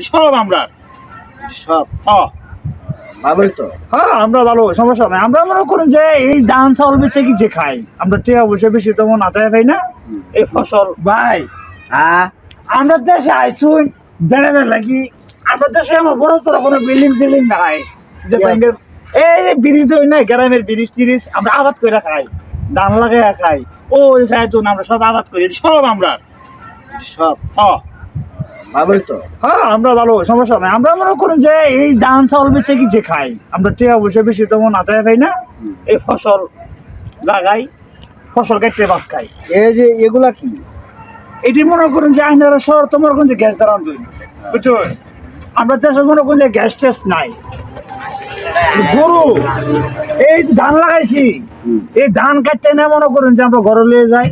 সব আমরা। সব? হ্যাঁ। ভালোই তো। হ্যাঁ আমরা ভালো সমস্যা নাই। আমরা মনে করুন যে এই ধান চাউল বেচে কি যে খাই? আমরা টিয়া বসে বেশি আদায় পাই না এই ফসল ভাই। হ্যাঁ? আমরা দেশে আইসুন বেড়াবে লাগি। আমরা দেশে আমার বড় তোর কোনো বিল্ডিং নাই। যে ব্যাংকের এই যে ব্রিজ তো না গ্রামের ব্রিজ টিরিজ আমরা আবাদ করে খাই। ধান লাগাই খাই। ও সাইতুন আমরা সব আবাদ করি। সব আমরা। সব? হ্যাঁ। ভালোই তো। হ্যাঁ আমরা ভালো সমস্যা নাই। আমরা মনে করুন যে এই ধান চাউল বেচে কি যে খাই? আমরা টিয়া বসে বেশি তো মন আদায় পাই না। এই ফসল লাগাই ফসল কাটতে ভাত খাই। এই যে এগুলা কি? এটি মনে করুন যে আইনারা শহর তো মনে করুন যে গ্যাস দাঁড়ান দুই বুঝছ? আমরা দেশে মনে করুন যে গ্যাস টেস নাই। গরু এই যে ধান লাগাইছি এই ধান কাটতে না মনে করুন যে আমরা ঘরে নিয়ে যাই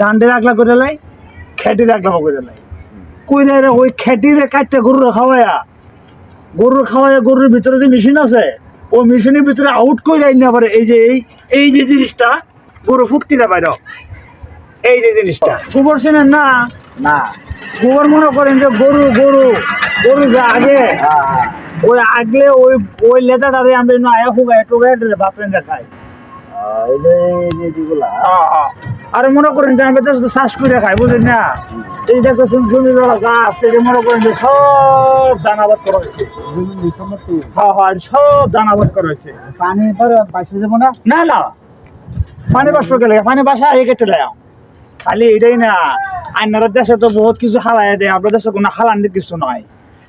ধান দিয়ে রাখলা করে লাই খেটি রাখলা করে লাই। কইলে রে ওই খেটিরে কাটতে গরুর খাওয়ায়া। গরুর খাওয়ায়া গরুর ভিতরে যে মেশিন আছে ওই মেশিনের ভিতরে আউট করে না পারে এই যে এই এই যে জিনিসটা গরু ফুটকি দেয় বাইর। এই যে জিনিসটা। গোবর চেনেন না? না। গোবর মনে করেন যে গরু গরু গরু যে আগে হ্যাঁ, ওই আগলে ওই ওই লেদাটারে আমরা না আয়া ভাত রেঁধে খাই আহ, এই যে এই যে যেগুলা আর মনে করেন যে আমরা তো শ্বাস করে খাই বুঝলেন না? এই দেখো জমি জলা গাছ এটা মনে করেন যে সব দানাবাদ করা হয়েছে। হ্যাঁ হ্যাঁ সব দানাবাদ করা হয়েছে। পানি যাব না? না না। পানি বাষ্প গেলে পানি বাসা এই কেটে দেয়। খালি এটাই না আইনার দেশে তো বহুত কিছু হালাই দেয় আপনার দেশে কোনো হালান্ডির কিছু নয়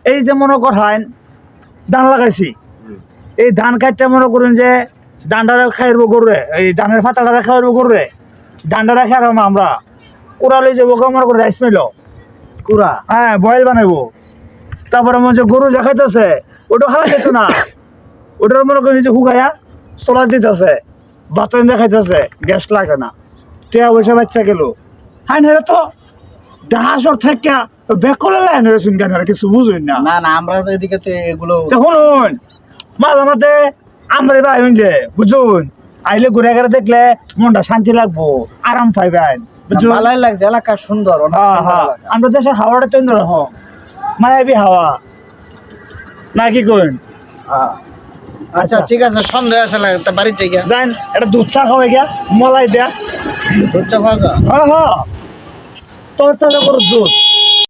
এই যে মনে করেন ধান লাগাইছি। এই ধান কাটতে মনে করুন যে ডান্ডারা খাইব গরুরে এই ধানের ফাতাটা খাইব গরুরে। ডান্ডারা খাইব আমরা। কোরালে যাব মনে করে রাইস মিল। কুড়া? হ্যাঁ বয়েল বানাবো তারপরে মনে হচ্ছে গরু যা খাইতেছে ওটা খাওয়া যেত না। ওটার মনে করেন যে হুগাইয়া সোলার দিতেছে বাতন দেখাইতেছে গ্যাস লাগে না। টিয়া বসে বাচ্চা গেল। হ্যাঁ না তো ডাহাসর থেকে বেকলে লাইন শুন কেন কিছু বুঝুন না। না না আমরা তো এদিকে তো এগুলো শুনুন মাঝে মাঝে আমরা ভাই যে বুঝুন। আইলে ঘুরে ঘুরে দেখলে মনটা শান্তি লাগবো আরাম পাইবেন। ভালোই লাগছে এলাকা সুন্দর আমরা দেশের হাওয়াটা তো অন্যরকম। মায়াবী হাওয়া। না কি করেন হ্যাঁ। আচ্ছা ঠিক আছে সন্দেহ আছে না, তা বাড়িতে গিয়া। যান এটা দুধ চা খাওয়াই গিয়া মলাই দেয়া। দুধ চা খাওয়া যা? হ্যাঁ হ্যাঁ। তোর তাহলে করে দুধ।